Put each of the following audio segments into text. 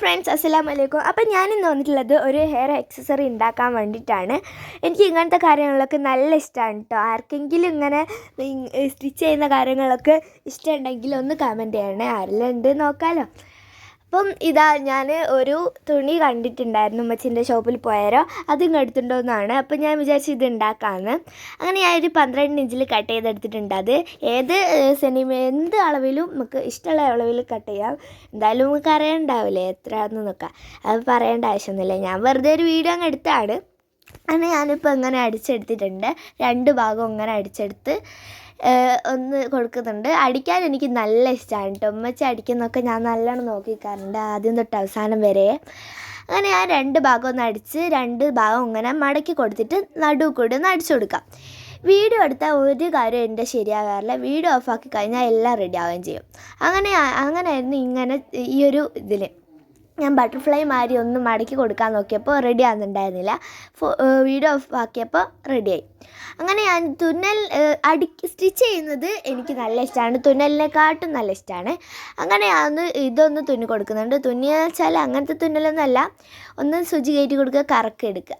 Friends അസ്സലാമു അലൈക്കും അപ്പം ഇന്ന് വന്നിട്ടുള്ളത് ഒരു ഹെയർ ആക്സസറി ഉണ്ടാക്കാൻ വേണ്ടിയിട്ടാണ്. എനിക്ക് ഇങ്ങനത്തെ കാര്യങ്ങളൊക്കെ നല്ല ഇഷ്ടമാണ് കേട്ടോ ആർക്കെങ്കിലും ഇങ്ങനെ സ്റ്റിച്ച് ചെയ്യുന്ന കാര്യങ്ങളൊക്കെ ഇഷ്ടമുണ്ടെങ്കിൽ ഒന്ന് കമന്റ് ചെയ്യണേ. ആരെല്ലാം ഉണ്ട് നോക്കാമല്ലോ അപ്പം ഇതാ ഞാൻ ഒരു തുണി കണ്ടിട്ടുണ്ടായിരുന്നു ഉമ്മച്ചിന്റെ ഷോപ്പിൽ പോയാരോ അതും എടുത്തിട്ടുണ്ടോയെന്നാണ് അപ്പം ഞാൻ വിചാരിച്ചു ഇത് ഉണ്ടാക്കാമെന്ന് അങ്ങനെ ഞാൻ ഒരു പന്ത്രണ്ട് ഇഞ്ചിൽ കട്ട് ചെയ്തെടുത്തിട്ടുണ്ട് അത്. ഏത് സെനിമ എന്ത് അളവിലും നമുക്ക് ഇഷ്ടമുള്ള അളവിൽ കട്ട് ചെയ്യാം. എന്തായാലും നമുക്ക് അറിയണ്ടാവില്ലേ എത്രയാണെന്ന് നോക്കാം അത് പറയേണ്ട ആവശ്യമൊന്നുമില്ല. ഞാൻ വെറുതെ ഒരു വീഡിയോ അങ്ങ് എടുത്താണ്. അങ്ങനെ ഞാനിപ്പോൾ ഇങ്ങനെ അടിച്ചെടുത്തിട്ടുണ്ട്. രണ്ട് ഭാഗം ഇങ്ങനെ അടിച്ചെടുത്ത് ഒന്ന് കൊടുക്കുന്നുണ്ട്. അടിക്കാൻ എനിക്ക് നല്ല ഇഷ്ടമാണ് കേട്ടോ ഉമ്മച്ചി അടിക്കുന്നൊക്കെ ഞാൻ നല്ലോണം നോക്കിക്കാറുണ്ട് ആദ്യം തൊട്ട് അവസാനം വരെ. അങ്ങനെ ആ രണ്ട് ഭാഗം ഒന്ന് അടിച്ച് രണ്ട് ഭാഗം ഇങ്ങനെ മടക്കി കൊടുത്തിട്ട് നടുവ് കൂടി ഒന്ന് അടിച്ചു കൊടുക്കാം. വീഡിയോ എടുത്താൽ ഒരു കാര്യം എന്റെ ശരിയാകാറില്ല. വീഡിയോ ഓഫാക്കി കഴിഞ്ഞാൽ എല്ലാം റെഡി ആവുകയും ചെയ്യും. അങ്ങനെ അങ്ങനെയായിരുന്നു ഇങ്ങനെ ഈ ഒരു ഇതിൽ ഞാൻ ബട്ടർഫ്ലൈ മാരി ഒന്ന് മടക്കി കൊടുക്കാൻ നോക്കിയപ്പോൾ റെഡി ആകുന്നുണ്ടായിരുന്നില്ല വീഡിയോ ഓഫ് ആക്കിയപ്പോൾ റെഡിയായി അങ്ങനെ ഞാൻ തുന്നൽ അടി സ്റ്റിച്ച് ചെയ്യുന്നത് എനിക്ക് നല്ല ഇഷ്ടമാണ്. തുന്നലിനെക്കാട്ടും നല്ല ഇഷ്ടമാണ്. അങ്ങനെ ഒന്ന് ഇതൊന്ന് തുന്നി കൊടുക്കുന്നുണ്ട്. തുന്നിയെന്ന് വെച്ചാൽ അങ്ങനത്തെ തുന്നലൊന്നുമല്ല. ഒന്ന് സുചി കയറ്റി കൊടുക്കുക കറക്കി എടുക്കുക.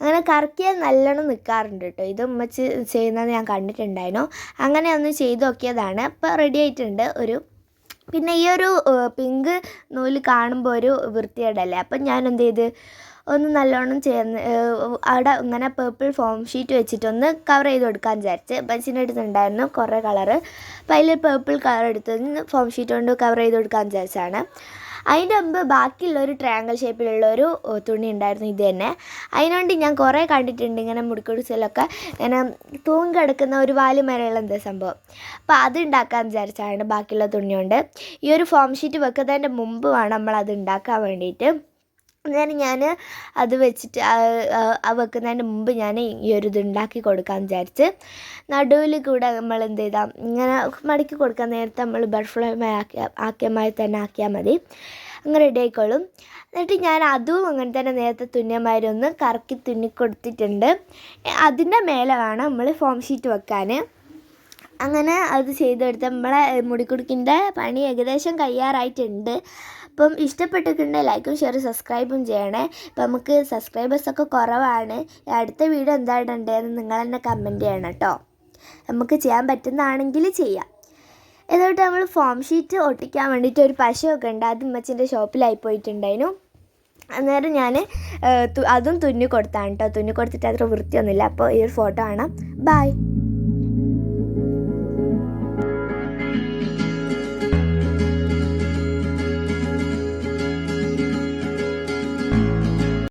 അങ്ങനെ കറക്കിയാൽ നല്ലോണം നിൽക്കാറുണ്ട് കേട്ടോ. ഇത് ഉമ്മച്ച് ചെയ്യുന്നത് ഞാൻ കണ്ടിട്ടുണ്ടായിരുന്നു. അങ്ങനെ ഒന്ന് ചെയ്ത് നോക്കിയതാണ്. അപ്പോൾ റെഡി ആയിട്ടുണ്ട് ഒരു പിന്നെ ഈ ഒരു പിങ്ക് നൂൽ കാണുമ്പോൾ ഒരു വൃത്തികേടല്ലേ? അപ്പം ഞാൻ എന്ത് ചെയ്ത് ഒന്ന് നല്ലോണം ചേർന്ന് അവിടെ ഇങ്ങനെ പേർപ്പിൾ ഫോം ഷീറ്റ് വെച്ചിട്ടൊന്ന് കവർ ചെയ്ത് കൊടുക്കാൻ വിചാരിച്ച്. ബസ്സിന്റെ അടുത്തുണ്ടായിരുന്നു കുറേ കളറ് അപ്പം അതിൽ പേർപ്പിൾ കളർ എടുത്ത് ഫോം ഷീറ്റ് കൊണ്ട് കവർ ചെയ്ത് കൊടുക്കാൻ വിചാരിച്ചാണ് അതിന്റെ മുമ്പ് ബാക്കിയുള്ള ഒരു ട്രയാങ്കിൾ ഷേപ്പിലുള്ള ഒരു തുണി ഉണ്ടായിരുന്നു. ഇത് തന്നെ. അതിനുവേണ്ടി ഞാൻ കുറേ കണ്ടിട്ടുണ്ട് ഇങ്ങനെ മുടിക്കുടിച്ചിലൊക്കെ ഇങ്ങനെ തൂങ്ങി ഒരു വാൽ മരമുള്ള എന്താ സംഭവം? അപ്പോൾ അത് ഉണ്ടാക്കാൻ വിചാരിച്ചാണ് ബാക്കിയുള്ള തുണി കൊണ്ട് ഈ ഒരു ഫോം ഷീറ്റ് വെക്കുന്നതിന്റെ മുമ്പ് വേണം നമ്മൾ അത് ഉണ്ടാക്കാൻ വേണ്ടിയിട്ട്. അന്നേരം ഞാൻ അത് വെച്ചിട്ട് വെക്കുന്നതിന് മുമ്പ് ഞാൻ ഈ ഒരു ഇത് ഉണ്ടാക്കി കൊടുക്കാൻ വിചാരിച്ച് നടുവിൽ കൂടെ നമ്മൾ എന്ത് ചെയ്താൽ ഇങ്ങനെ മടക്കി കൊടുക്കാൻ നേരത്തെ നമ്മൾ ബട്ടർഫ്ലൈ ആക്കിയ ആക്കിയ തന്നെ ആക്കിയാൽ മതി. അങ്ങനെ റെഡി ആയിക്കോളും. എന്നിട്ട് ഞാൻ അതും അങ്ങനെ തന്നെ നേരത്തെ തുന്നിയമാതിരി ഒന്ന് കറക്കി തുന്നി കൊടുത്തിട്ടുണ്ട്. അതിന്റെ മേലെ വേണം നമ്മൾ ഫോം ഷീറ്റ് വെക്കാൻ അങ്ങനെ അത് ചെയ്തെടുത്ത് നമ്മളെ മുടിക്കുടുക്കിന്റെ പണി ഏകദേശം കഴിയാറായിട്ടുണ്ട് അപ്പം ഇഷ്ടപ്പെട്ടിട്ടുണ്ടെങ്കിൽ ലൈക്കും ഷെയറും സബ്സ്ക്രൈബും ചെയ്യണേ. അപ്പം നമുക്ക് സബ്സ്ക്രൈബേഴ്സൊക്കെ കുറവാണ്. അടുത്ത വീഡിയോ എന്തായിട്ടുണ്ടെന്ന് നിങ്ങൾ തന്നെ കമന്റ് ചെയ്യണം കേട്ടോ നമുക്ക് ചെയ്യാൻ പറ്റുന്നതാണെങ്കിൽ ചെയ്യാം. എന്നിട്ട് നമ്മൾ ഫോം ഷീറ്റ് ഒട്ടിക്കാൻ വേണ്ടിയിട്ട് ഒരു പശയൊക്കെ ഉണ്ട്. അത് ഉമ്മച്ചിന്റെ ഷോപ്പിലായി പോയിട്ടുണ്ടായിരുന്നു. അന്നേരം ഞാൻ അതും തുന്നി കൊടുത്താണ് കേട്ടോ തുന്നി കൊടുത്തിട്ട് അത്ര വൃത്തിയൊന്നുമില്ല. അപ്പോൾ ഈ ഒരു ഫോട്ടോ കാണാം. ബായ്